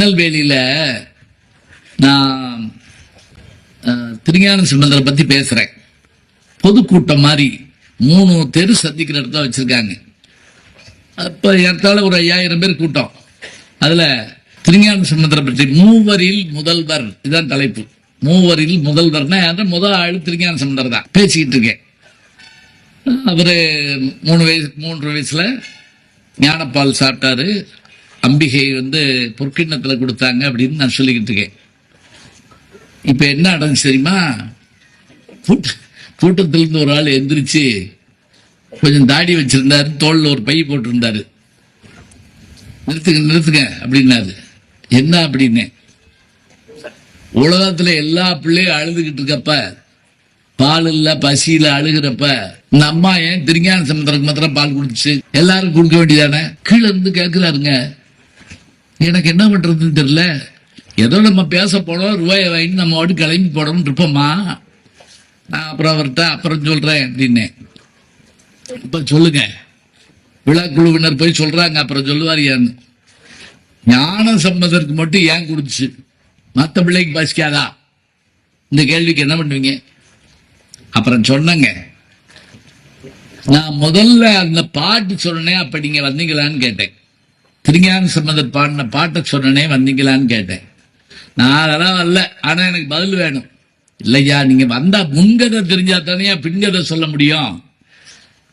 திருநெல்வேலியில நான் திருஞான சம்பந்தரை பத்தி பேசுறேன். பொதுக்கூட்டம் மாதிரி மூணு தெரு சந்திக்கிற இடத்துல வச்சிருக்காங்க. அப்போ ஏற்றால ஒரு ஐயாயிரம் பேர் கூட்டம். அதுல திருஞான சம்பந்தரை பற்றி மூவரில் முதல்வர். இதுதான் தலைப்பு. மூவரில் முதல்வர்னா யாரு முதல் ஆள் திருஞான சம்பந்தர் தான். பேசிக்கிட்டு இருக்கேன். அவரு மூணு வயசு மூன்று வயசுல ஞானப்பால் சாப்பிட்டாரு. அம்பிகை வந்து பொற்கிண்ணத்தில் கொடுத்தாங்க அப்படின்னு நான் சொல்லிக்கிட்டு இருக்கேன். இப்போ என்ன நடந்துச்சு தெரியுமா? கூட்ட கூட்டத்துல இருந்து ஒரு ஆள் எந்திரிச்சு கொஞ்சம் தாடி வச்சிருந்தாரு தோளில் ஒரு பை போட்டிருந்தாரு. நிறுத்துங்க நிறுத்துங்க அப்படின்னாரு. என்ன அப்படின்னு? உலகத்துல எல்லா பிள்ளையும் அழுதுகிட்டு இருக்கப்ப பால் இல்ல பசியில அழுகிறப்ப இந்த அம்மா ஏன் திருஞான சமுத்திரக்கு மாத்திரம் பால் குடிச்சு எல்லாரும் கொடுக்க வேண்டியதானே? கீழே இருந்து கேட்கிறாருங்க எனக்கு என்ன பண்றதுன்னு தெரியல. ஏதோ நம்ம பேச போனோம் ரூபாயை வாங்கி நம்ம வாட்டு கிளம்பி போடணும் இருப்போம்மா நான் அப்புறம் அவர்கிட்ட அப்புறம் சொல்றேன் அப்படின்னு. இப்ப சொல்லுங்க. விழா குழுவினர் போய் சொல்றாங்க அப்புறம் சொல்லுவார் ஏன்னு ஞான சம்பந்தருக்கு மட்டும் ஏன் குடிச்சு? மத்த பிள்ளைக்கு பசிக்காதா? இந்த கேள்விக்கு என்ன பண்ணுவீங்க? அப்புறம் சொன்னங்க. நான் முதல்ல அந்த பாட்டு சொன்னேன் அப்ப நீங்க வந்தீங்களான்னு கேட்டேன். திருஞான சம்பந்தர் பாடின பாட்டை சொன்னனே வந்தீங்களான்னு கேட்டேன். நான் அதெல்லாம் வரல. ஆனா எனக்கு பதில் வேணும். இல்லையா நீங்க வந்தா முன்கதை தெரிஞ்சா தானே பின்கதை சொல்ல முடியும்.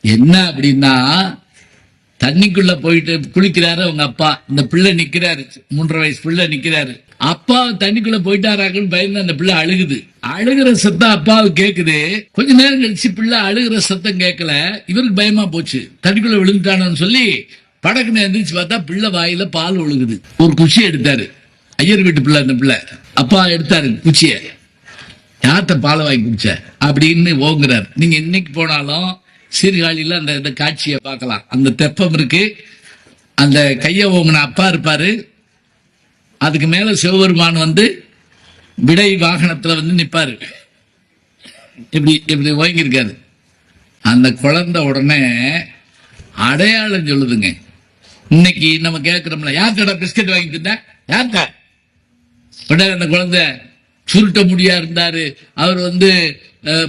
என்ன அப்படின்னா தண்ணிக்குள்ள போயிட்டு குளிக்கிறாரு அவங்க அப்பா. இந்த பிள்ளை நிக்கிறாரு. மூன்றரை வயசு பிள்ளை நிக்கிறாரு. அப்பா தண்ணிக்குள்ள போயிட்டாராக்குன்னு பயந்து அந்த பிள்ளை அழுகுது. அழுகிற சத்தம் அப்பாவுக்கு கேக்குது. கொஞ்ச நேரம் கழிச்சு பிள்ளை அழுகிற சத்தம் கேட்கல இவருக்கு பயமா போச்சு. தண்ணிக்குள்ள விழுந்துட்டானு சொல்லி படக்குன்னு எந்திரிச்சு பார்த்தா பிள்ளை வாயில பால் ஒழுகுது. ஒரு குச்சி எடுத்தாரு. ஐயர் வீட்டு பிள்ளை அந்த பிள்ளை. அப்பா எடுத்தாரு குச்சிய. யார்கிட்ட பாலை வாங்கி குடிச்ச? அப்படின்னு ஓங்குறார். நீங்க இன்னைக்கு போனாலும் சீர்காழியில அந்த இந்த காட்சியை பார்க்கலாம். அந்த தெப்பம் இருக்கு. அந்த கைய ஓங்குன அப்பா இருப்பாரு. அதுக்கு மேல சிவபெருமான் வந்து விடை வாகனத்துல வந்து நிப்பாரு. இப்படி இப்படி ஓங்கியிருக்காரு. அந்த குழந்தை உடனே அடையாளம் சொல்லுதுங்க. இன்னைக்கு நம்ம கேட்கிறோம்ல யார்கிட்ட பிஸ்கட் வாங்கி தின்ன யார்கிட்ட? உடனே அந்த குழந்தை சுருட்ட முடியா இருந்தாரு. அவர் வந்து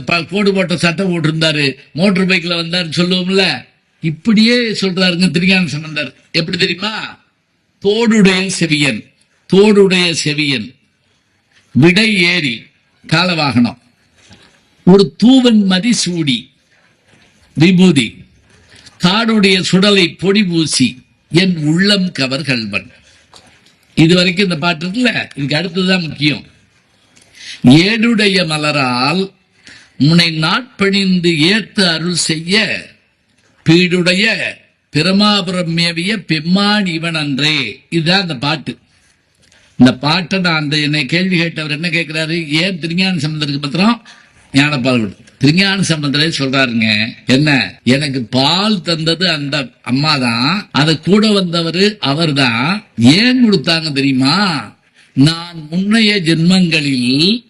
ப- கோடு போட்ட சட்டை போட்டிருந்தாரு. மோட்டர் பைக்ல வந்தாரு சொல்லுவோம்ல. இப்படியே சொல்றாருங்க திருஞான சம்பந்தர். எப்படி தெரியுமா? தோடுடைய செவியன். தோடுடைய செவியன். விடை ஏறி காலவாகனம். ஒரு தூவன் மதி சூடி. விபூதி. காடுடைய சுடலை பொடி பூசி. என் உள்ளம் கவர்கள்வன் இது வரைக்கும் இந்த பாட்டு இருக்குல்ல? இதுக்கு அடுத்ததுதான் முக்கியம். ஏடுடைய மலரால் முனை நாட்பணிந்து ஏத்து அருள் செய்ய பீடுடைய பிரமாபுரம் மேவிய பெம்மான் இவன் அன்றே இதுதான் அந்த பாட்டு. இந்த பாட்டை நான் அந்த என்னை கேள்வி கேட்டவர் என்ன கேட்கிறாரு? ஏன் திருஞான சம்பந்தருக்கு பத்திரம் ஞானப்பால் கொடு திருஞான சம்பந்தரே சொல்றாருங்க. என்ன? எனக்கு பால் தந்தது அந்த அம்மா தான் அதை கூட வந்தவர் அவர்தான். ஏன் கொடுத்தாங்க தெரியுமா? நான் முன்னைய ஜென்மங்களில்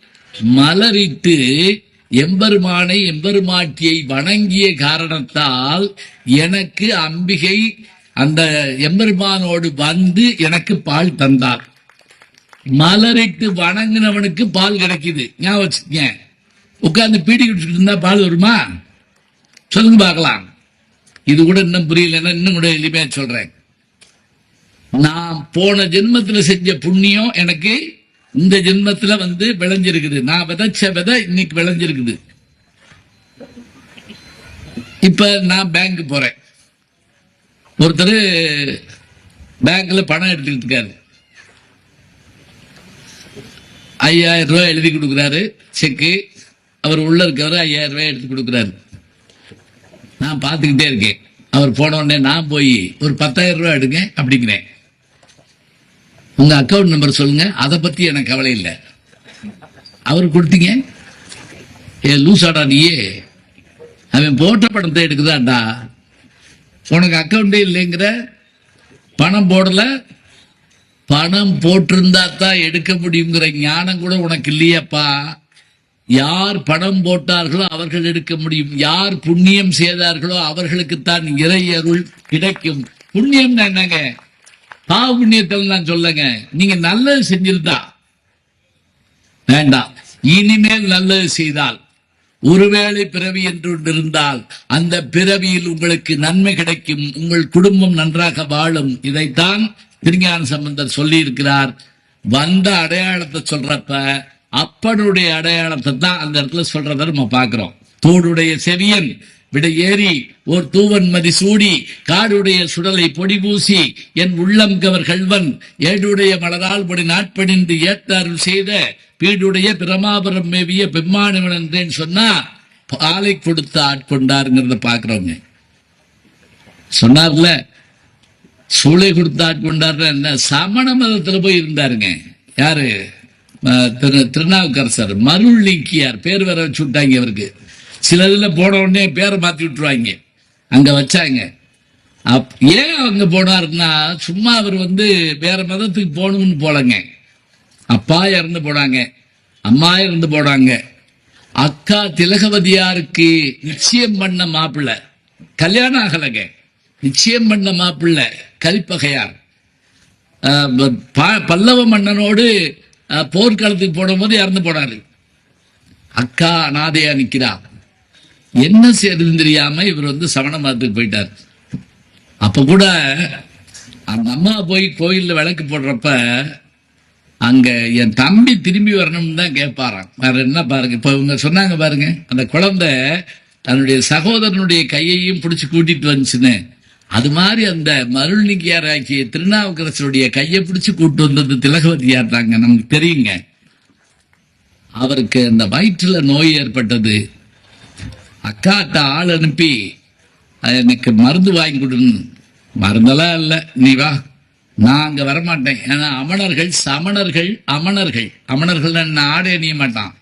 மலரிட்டு எம்பெருமானை எம்பெருமாட்டியை வணங்கிய காரணத்தால் எனக்கு அம்பிகை அந்த எம்பெருமானோடு வந்து எனக்கு பால் தந்தார். மலரிட்டு வணங்கினவனுக்கு பால் கிடைக்குது. ஞாபகம் வச்சுக்கேன் உட்கார்ந்து பீடி குடிச்சுட்டு இருந்தா பால் வருமா? சொல்லுங்க பார்க்கலாம். இது கூட இன்னும் புரியலன்னா இன்னும் கூட எளிமையா சொல்றேன். நான் போன ஜென்மத்துல செஞ்ச புண்ணியம் எனக்கு இந்த ஜென்மத்துல வந்து விளைஞ்சிருக்குது. நான் விதைச்ச விதை இன்னைக்கு விளைஞ்சிருக்குது. இப்ப நான் பேங்க் போறேன். ஒருத்தர் பேங்க்ல பணம் எடுத்துக்கிட்டு இருக்காரு. ஐயாயிரம் ரூபாய் எழுதி கொடுக்குறாரு செக்கு. அவர் உள்ள இருக்கவர் ஐயாயிரம் ரூபாய் எடுத்து கொடுக்குறாரு. நான் பார்த்துக்கிட்டே இருக்கேன். அவர் போன உடனே நான் போய் ஒரு பத்தாயிரம் ரூபாய் எடுங்க அப்படிங்கிறேன். உங்க அக்கவுண்ட் நம்பர் சொல்லுங்க. அதை பத்தி எனக்கு கவலை இல்லை. அவர் கொடுத்தீங்க. ஏ லூசாடா நீயே. அவன் போட்ட பணத்தை எடுக்குதாண்டா. உனக்கு அக்கௌண்டே இல்லைங்கிற பணம் போடல. பணம் போட்டிருந்தா தான் எடுக்க முடியுங்கிற ஞானம் கூட உனக்கு இல்லையப்பா. யார் பணம் போட்டார்களோ அவர்கள் எடுக்க முடியும். யார் புண்ணியம் செய்தார்களோ அவர்களுக்குத்தான் இறை அருள் கிடைக்கும். புண்ணியம் என்னங்க? பாவ புண்ணியத்தில் நான் சொல்லுங்க. நீங்க நல்லது செஞ்சிருந்தா வேண்டாம். இனிமேல் நல்லது செய்தால் ஒருவேளை பிறவி என்று ஒன்று இருந்தால் அந்த பிறவியில் உங்களுக்கு நன்மை கிடைக்கும். உங்கள் குடும்பம் நன்றாக வாழும். இதைத்தான் திருஞான சம்பந்தர் சொல்லியிருக்கிறார். வந்த அடையாளத்தை சொல்றப்ப அப்பனுடைய அடையாளத்தை தான் அந்த இடத்துல சொல்றத நம்ம பார்க்கிறோம். தோடுடைய செவியன் விட ஏறி ஓர் தூவன் மதி சூடி காடுடைய சுடலை பொடி பூசி என் உள்ளம் கவர் கல்வன் ஏடுடைய மலரால் பொடி நாட்பணிந்து ஏற்ற அருள் செய்த பீடுடைய பிரமாபுரம் மேவிய பெம்மானவன் என்றேன் சொன்னா பாலை கொடுத்து ஆட்கொண்டாருங்கிறத பாக்குறவங்க சொன்னார்ல சூளை கொடுத்து ஆட்கொண்டாரு என்ன? சமண மதத்துல போய் இருந்தாருங்க. யாரு? திரு திருநாவுக்கரசர் மருள் நீக்கியார் பேர் வேற வச்சு விட்டாங்க அவருக்கு சில இதில் போன உடனே பேரை மாற்றி விட்டுருவாங்க. அங்கே வச்சாங்க. அப் ஏன் அங்கே போனாருன்னா சும்மா அவர் வந்து வேற மதத்துக்கு போகணும்னு போலங்க. அப்பா இறந்து போனாங்க. அம்மா இறந்து போனாங்க. அக்கா திலகவதியாருக்கு நிச்சயம் பண்ண மாப்பிள்ளை. கல்யாணம் ஆகலைங்க. நிச்சயம் பண்ண மாப்பிள்ளை. கலிப்பகையார் ப- பல்லவ மன்னனோடு போர்க்களத்துக்கு போடும்போது இறந்து போனாரு. அக்கா அனாதையா நிக்கிறா. என்ன செய்யறதுன்னு தெரியாம இவர் வந்து சமண மதத்துக்கு போயிட்டார். அப்ப கூட அந்த அம்மா போய் கோயில்ல விளக்கு போடுறப்ப அங்க என் தம்பி திரும்பி வரணும்னு தான் கேட்பாராம் வேற என்ன பாருங்க இப்ப இவங்க சொன்னாங்க பாருங்க அந்த குழந்தை தன்னுடைய சகோதரனுடைய கையையும் பிடிச்சி கூட்டிட்டு வந்துச்சுன்னு. அது மாதிரி அந்த மருள்நிக்கியார் ஆக்கிய திருநாவுக்கரசருடைய கையை பிடிச்சு கூட்டு வந்தது திலகவதியார் தாங்க. நமக்கு தெரியுங்க. அவருக்கு அந்த வயிற்றுல நோய் ஏற்பட்டது. அக்காட்ட ஆள் அனுப்பி "அது எனக்கு மருந்து வாங்கி கொடுன்னு. மருந்தெல்லாம் இல்லை. நீ வா. நான் அங்கே வரமாட்டேன். ஏன்னா அமணர்கள் சமணர்கள் அமணர்கள். அமணர்கள் ஆடே அணிய மாட்டான்.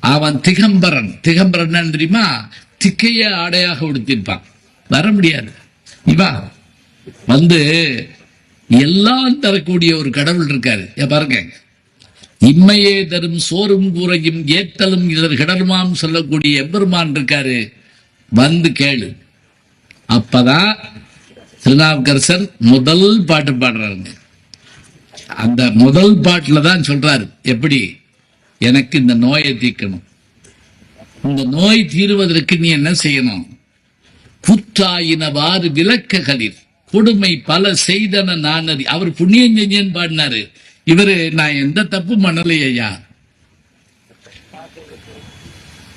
அவன் திகம்பரன். திகம்பரன் தெரியுமா? திக்கைய ஆடையாக உடுத்திருப்பான் வர முடியாது. இவா வந்து எல்லாம் தரக்கூடிய ஒரு கடவுள் இருக்காரு. பாருங்க. இம்மையே தரும் சோறும் கூரையும் ஏத்தலும் இதர் கடலுமாம் சொல்லக்கூடிய எம்பெருமான் இருக்காரு. வந்து கேளு. அப்பதான் திருநாவுக்கரசர் முதல் பாட்டு பாடுறாருங்க. அந்த முதல் பாட்டில் தான் சொல்றாரு. எப்படி? எனக்கு இந்த நோயை தீர்க்கணும். இந்த நோய் தீருவதற்கு நீ என்ன செய்யணும்? புற்றாயினவாறு விளக்ககளில். கொடுமை பல செய்தன நானறி. அவர் புண்ணியம் செஞ்சேன்னு பாடினாரு. இவரு நான் எந்த தப்பு பண்ணலையா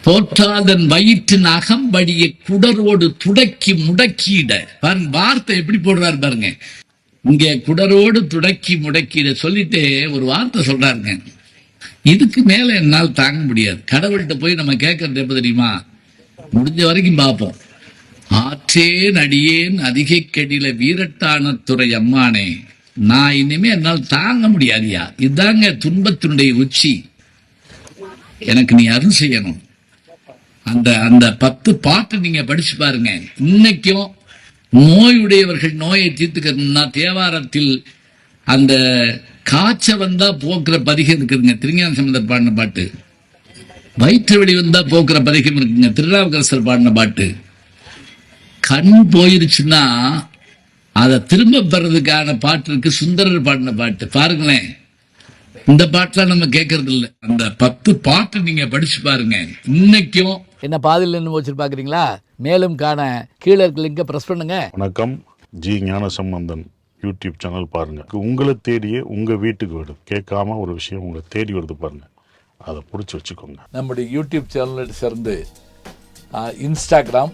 போற்றாதன் வயிற்றின் அகம்படிய குடரோடு துடக்கி முடக்கிட. பாருங்க வார்த்தை எப்படி போடுறாரு பாருங்க. இங்க குடரோடு துடக்கி முடக்கிட சொல்லிட்டு ஒரு வார்த்தை சொல்றாருங்க. இதுக்கு மேல என்னால் தாங்க முடியாது. கடவுள்கிட்ட போய் நம்ம கேட்கறது எப்ப தெரியுமா? முடிஞ்ச வரைக்கும் பார்ப்போம். ஆற்றேன் அடியேன் அதிகை கடில வீரட்டான துறை அம்மானே. நான் இனிமே என்னால் தாங்க முடியாதியா? இதாங்க துன்பத்தினுடைய உச்சி. எனக்கு நீ அருள் செய்யணும். அந்த அந்த பத்து பாட்டு நீங்க படிச்சு பாருங்க. இன்னைக்கும் நோயுடையவர்கள் நோயை தீர்த்துக்கணும்னா தேவாரத்தில் அந்த காய்ச்ச வந்தா போக்குற பதிகம் இருக்குதுங்க. திருஞான சம்பந்தர் பாடின பாட்டு. வயிற்று வெளி வந்தா போக்குற பதிகம் இருக்குங்க திருநாவுக்கரசர் பாடின பாட்டு. கண் போயிருச்சுன்னா அதை திரும்ப பெறதுக்கான பாட்டு இருக்கு சுந்தரர் பாடின பாட்டு. பாருங்களேன். இந்த பாட்டுலாம் நம்ம கேட்கறது இல்ல அந்த பத்து பாட்டு நீங்க படிச்சு பாருங்க. இன்னைக்கும் என்ன பாதியில் நின்று வச்சுட்டு பார்க்குறீங்களா மேலும் காண கீழே இருக்க லிங்கை ப்ரெஸ் பண்ணுங்க. வணக்கம். ஜி ஞானசம்பந்தன் யூடியூப் சேனல் பாருங்க. உங்களை தேடியே உங்க வீட்டுக்கு வருது கேட்காம ஒரு விஷயம் உங்களை தேடி வருது பாருங்க. அதை பிடிச்சி வச்சுக்கோங்க. நம்முடைய யூடியூப் சேனலை சேர்ந்து Instagram